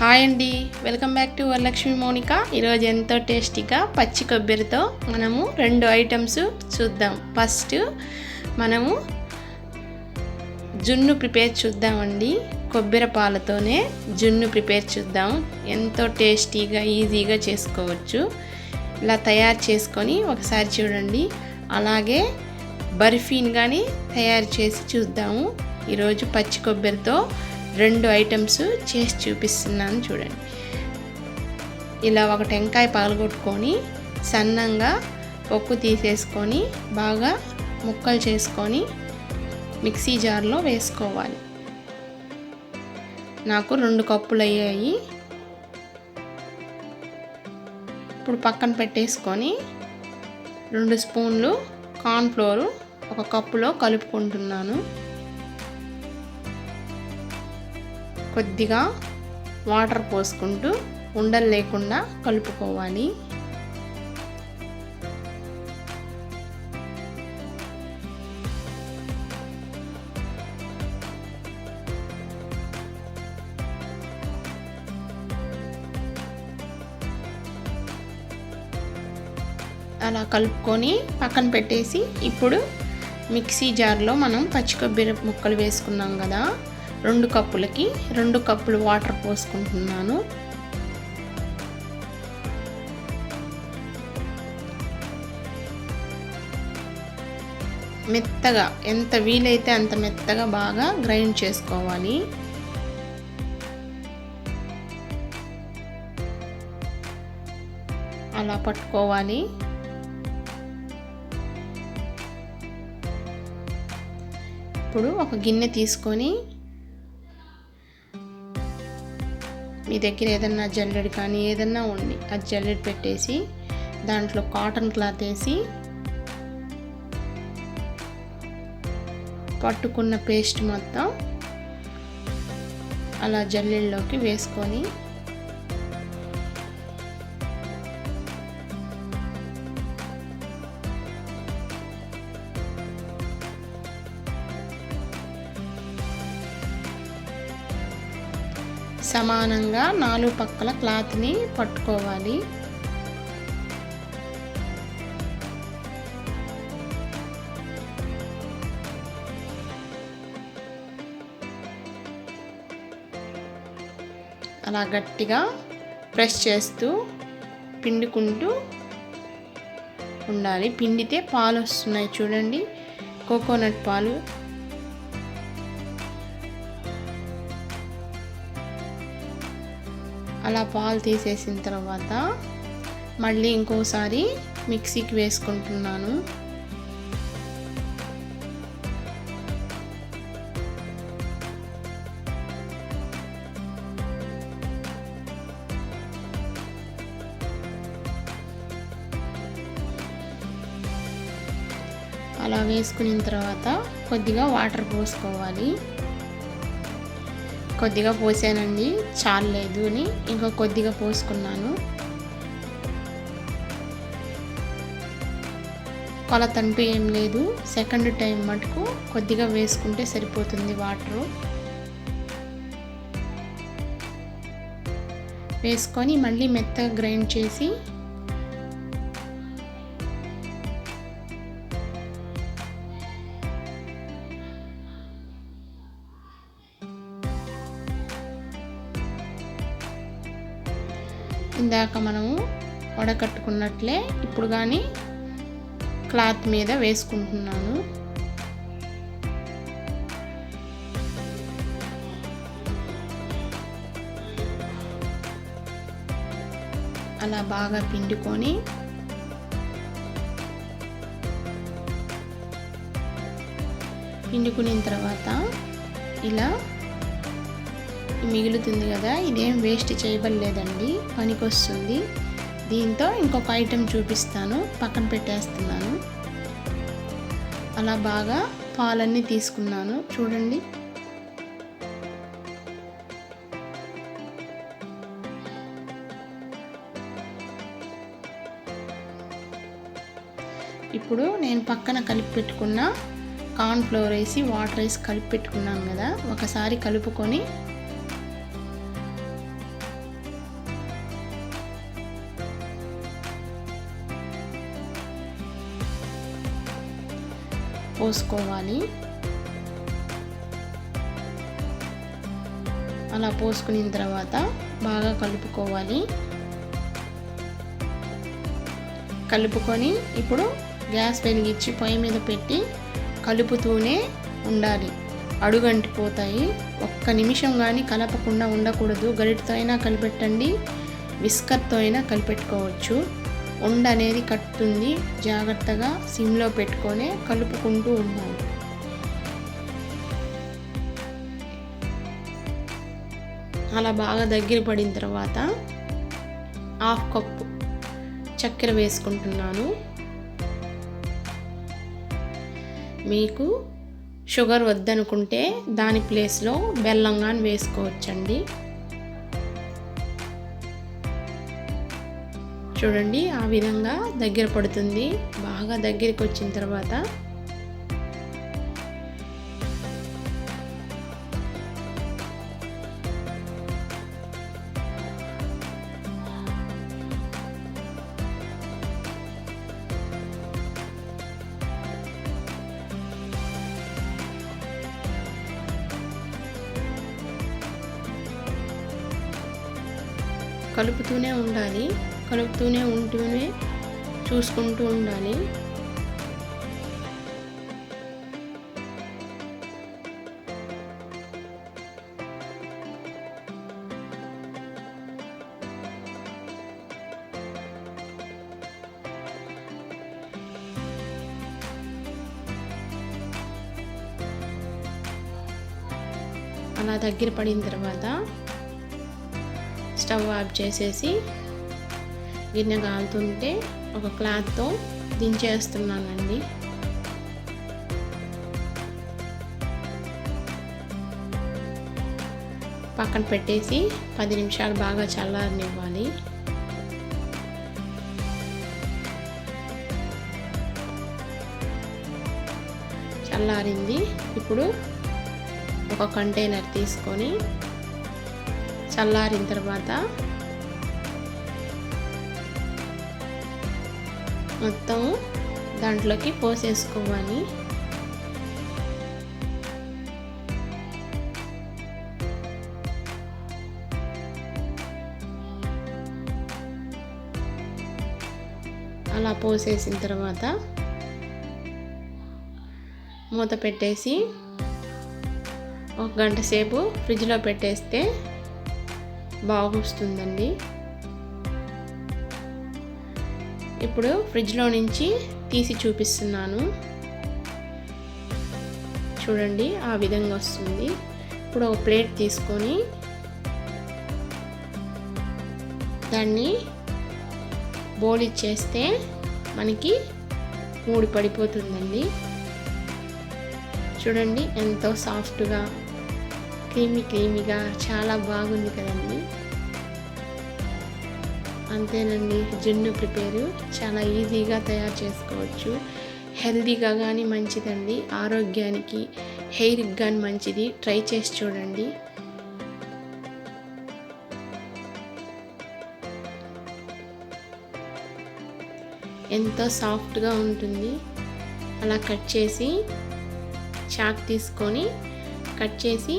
Hi అండి. Welcome back to Varalakshmi Mounika. ఈరోజు ఎంతో టేస్టీగా పచ్చి కొబ్బరితో మనము రెండు ఐటమ్స్ చూద్దాం. ఫస్ట్ మనము జున్ను ప్రిపేర్ చూద్దామండి. కొబ్బరి పాలతోనే జున్ను ప్రిపేర్ చూద్దాం. ఎంతో టేస్టీగా ఈజీగా చేసుకోవచ్చు. ఇలా తయారు చేసుకొని ఒకసారి చూడండి. అలాగే బర్ఫీని కానీ తయారు చేసి చూద్దాము. ఈరోజు పచ్చి కొబ్బరితో రెండు ఐటమ్స్ చేసి చూపిస్తున్నాను చూడండి. ఇలా ఒక టెంకాయ పగలగొట్టుకొని సన్నంగా పొక్కు తీసేసుకొని బాగా ముక్కలు చేసుకొని మిక్సీ జార్లో వేసుకోవాలి. నాకు రెండు కప్పులు అయ్యాయి. ఇప్పుడు పక్కన పెట్టేసుకొని రెండు స్పూన్లు కార్న్ఫ్లోరు ఒక కప్పులో కలుపుకుంటున్నాను. కొద్దిగా వాటర్ పోసుకుంటూ ఉండలు లేకుండా కలుపుకోవాలి. అలా కలుపుకొని పక్కన పెట్టేసి ఇప్పుడు మిక్సీ జార్లో మనం పచ్చి కొబ్బరి ముక్కలు వేసుకున్నాం కదా రెండు కప్పులకి రెండు కప్పులు వాటర్ పోసుకుంటున్నాను. మెత్తగా ఎంత వీలైతే అంత మెత్తగా బాగా గ్రైండ్ చేసుకోవాలి. అలా పట్టుకోవాలి. ఇప్పుడు ఒక గిన్నె తీసుకొని మీ దగ్గర ఏదన్నా జల్లెడ్ కానీ ఏదన్నా ఉండి అది జల్లెడ్ పెట్టేసి దాంట్లో కాటన్ క్లాత్ వేసి పట్టుకున్న పేస్ట్ మొత్తం అలా జల్లెల్లోకి వేసుకొని సమానంగా నాలుగు పక్కల క్లాత్ని పట్టుకోవాలి. అలా గట్టిగా ప్రెస్ చేస్తూ పిండుకుంటూ ఉండాలి. పిండితే పాలు వస్తున్నాయి చూడండి. కోకోనట్ పాలు అలా పాలు తీసేసిన తర్వాత మళ్ళీ ఇంకోసారి మిక్సీకి వేసుకుంటున్నాను. అలా వేసుకున్న తర్వాత కొద్దిగా వాటర్ పోసుకోవాలి. కొద్దిగా పోసానండి. చాలలేదు అని ఇంకా కొద్దిగా పోసుకున్నాను. కొలతంటూ ఏం లేదు. సెకండ్ టైం మటుకు కొద్దిగా వేసుకుంటే సరిపోతుంది వాటరు. వేసుకొని మళ్ళీ మెత్తగా గ్రైండ్ చేసి ఇందాక మనము వడకట్టుకున్నట్లే ఇప్పుడు కానీ క్లాత్ మీద వేసుకుంటున్నాను. అలా బాగా పిండుకొని పిండుకున్న తర్వాత ఇలా మిగులుతుంది కదా ఇదేం వేస్ట్ చేయబడలేదండి. పనికొస్తుంది. దీంతో ఇంకొక ఐటెం చూపిస్తాను. పక్కన పెట్టేస్తున్నాను. అలా బాగా పాలన్నీ తీసుకున్నాను. చూడండి. ఇప్పుడు నేను పక్కన కలిపి పెట్టుకున్న కార్న్ ఫ్లోర్ వేసి వాటర్ వేసి కలిపి పెట్టుకున్నాను కదా. ఒకసారి కలుపుకొని పోసుకోవాలి. అలా పోసుకున్న తర్వాత బాగా కలుపుకోవాలి. కలుపుకొని ఇప్పుడు గ్యాస్ వెలిగించి పొయ్యి మీద పెట్టి కలుపుతూనే ఉండాలి. అడుగంటిపోతాయి ఒక్క నిమిషం కానీ కలపకుండా ఉండకూడదు. గరిటతో అయినా కలిపెట్టండి. విస్కర్తో అయినా కలిపెట్టుకోవచ్చు. ఉండ అనేది కట్టుతుంది. జాగ్రత్తగా సిమ్లో పెట్టుకొని కలుపుకుంటూ ఉండాలి. అలా బాగా దగ్గర పడిన తర్వాత హాఫ్ కప్పు చక్కెర వేసుకుంటున్నాను. మీకు షుగర్ వద్దనుకుంటే దాని ప్లేస్లో బెల్లం కానీ వేసుకోవచ్చండి. చూడండి ఆ విధంగా దగ్గర పడుతుంది. బాగా దగ్గరికి వచ్చిన తర్వాత కలుపుతూనే ఉండాలి. కలుపుతూనే ఉంటూనే చూసుకుంటూ ఉండాలి. అలా దగ్గర పడిన తర్వాత స్టవ్ ఆఫ్ చేసేసి గిన్నె కాలుతుంటే ఒక క్లాత్తో దించేస్తున్నానండి. పక్కన పెట్టేసి పది నిమిషాలు బాగా చల్లారనివ్వాలి. చల్లారింది. ఇప్పుడు ఒక కంటైనర్ తీసుకొని చల్లారిన తర్వాత మొత్తం దాంట్లోకి పోసేసుకోవాలి. అలా పోసేసిన తర్వాత మూత పెట్టేసి ఒక గంట సేపు ఫ్రిడ్జ్లో పెట్టేస్తే బాగొస్తుందండి. ఇప్పుడు ఫ్రిడ్జ్లో నుంచి తీసి చూపిస్తున్నాను. చూడండి ఆ విధంగా వస్తుంది. ఇప్పుడు ఒక ప్లేట్ తీసుకొని దాన్ని బోల్ ఇచ్చేస్తే మనకి మూడు పడిపోతుందండి. చూడండి ఎంతో సాఫ్ట్గా క్రీమీ క్రీమీగా చాలా బాగుంది కదండి. అంతేనండి జున్ను ప్రిపేరు చాలా ఈజీగా తయారు చేసుకోవచ్చు. హెల్తీగా కానీ మంచిదండి ఆరోగ్యానికి హెయిర్కి కానీ మంచిది. ట్రై చేసి చూడండి. ఎంతో సాఫ్ట్గా ఉంటుంది. అలా కట్ చేసి చాక్ తీసుకొని కట్ చేసి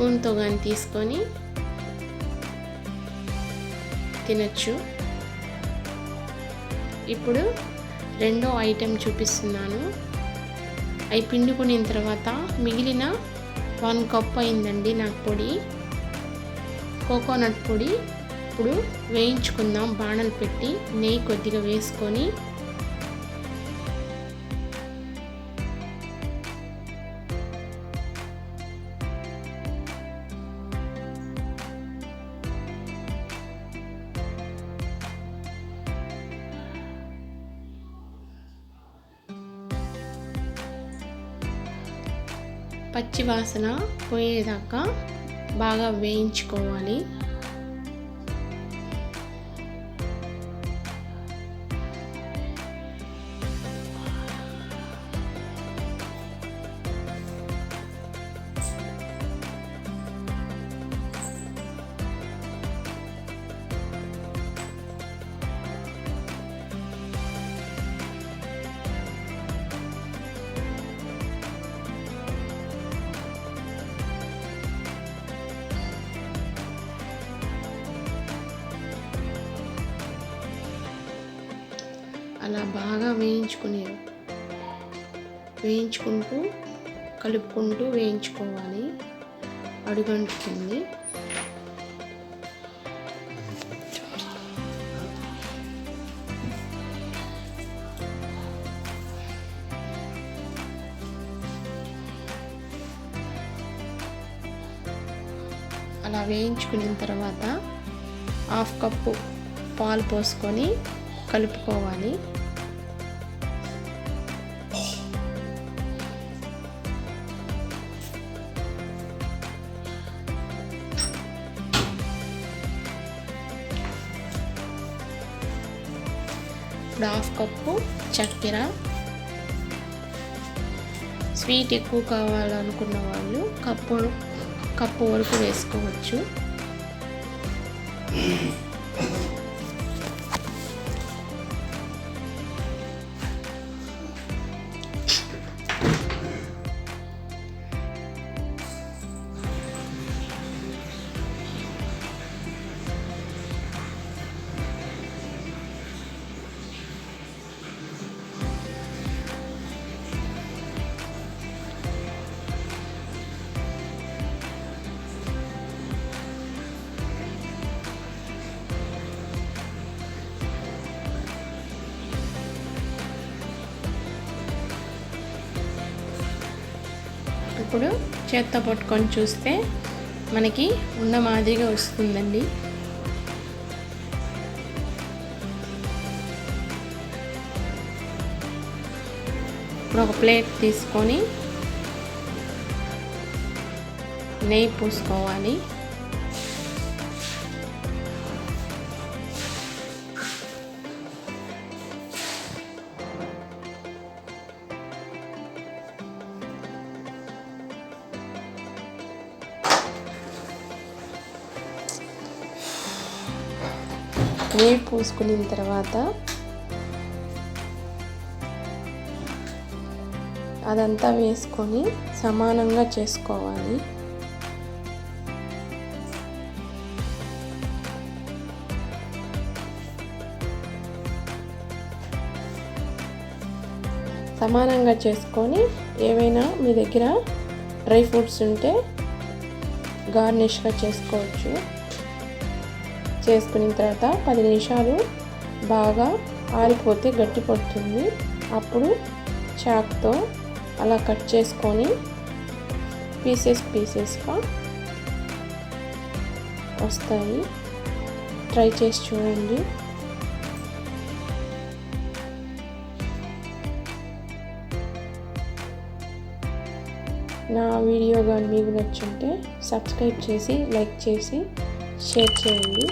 స్పూన్తో కానీ తీసుకొని తినచ్చు. ఇప్పుడు రెండో ఐటెం చూపిస్తున్నాను. అవి పిండుకున్న తర్వాత మిగిలిన వన్ కప్ అయిందండి నాకు పొడి. కోకోనట్ పొడి. ఇప్పుడు వేయించుకుందాం. బాణలు పెట్టి నెయ్యి కొద్దిగా వేసుకొని పచ్చి వాసన పోయేదాకా బాగా వేయించుకోవాలి. అలా బాగా వేయించుకునే వేయించుకుంటూ కలుపుకుంటూ వేయించుకోవాలి. అడుగంటుతుంది అలా వేయించుకున్న తర్వాత హాఫ్ కప్పు పాలు పోసుకొని కలుపుకోవాలి. ఇప్పుడు హాఫ్ కప్పు చక్కెర. స్వీట్ ఎక్కువ కావాలనుకున్న వాళ్ళు కప్పు కప్పు వరకు వేసుకోవచ్చు. ఇప్పుడు చేత్తో పట్టుకొని చూస్తే మనకి ఉన్న మాదిరిగా వస్తుందండి. ఇప్పుడు ఒక ప్లేట్ తీసుకొని నెయ్యి పూసుకోవాలి. నెయ్యి పూసుకున్న తర్వాత అదంతా వేసుకొని సమానంగా చేసుకోవాలి. సమానంగా చేసుకొని ఏవైనా మీ దగ్గర డ్రై ఫ్రూట్స్ ఉంటే గార్నిష్గా చేసుకోవచ్చు. చేసుకున్న తర్వాత పది నిమిషాలు బాగా ఆరిపోతే గట్టి పడుతుంది. అప్పుడు చాక్తో అలా కట్ చేసుకొని పీసెస్ పీసెస్గా వస్తాయి. ట్రై చేసి చూడండి. నా వీడియో కానీ మీకు నచ్చుంటే సబ్స్క్రైబ్ చేసి లైక్ చేసి షేర్ చేయండి.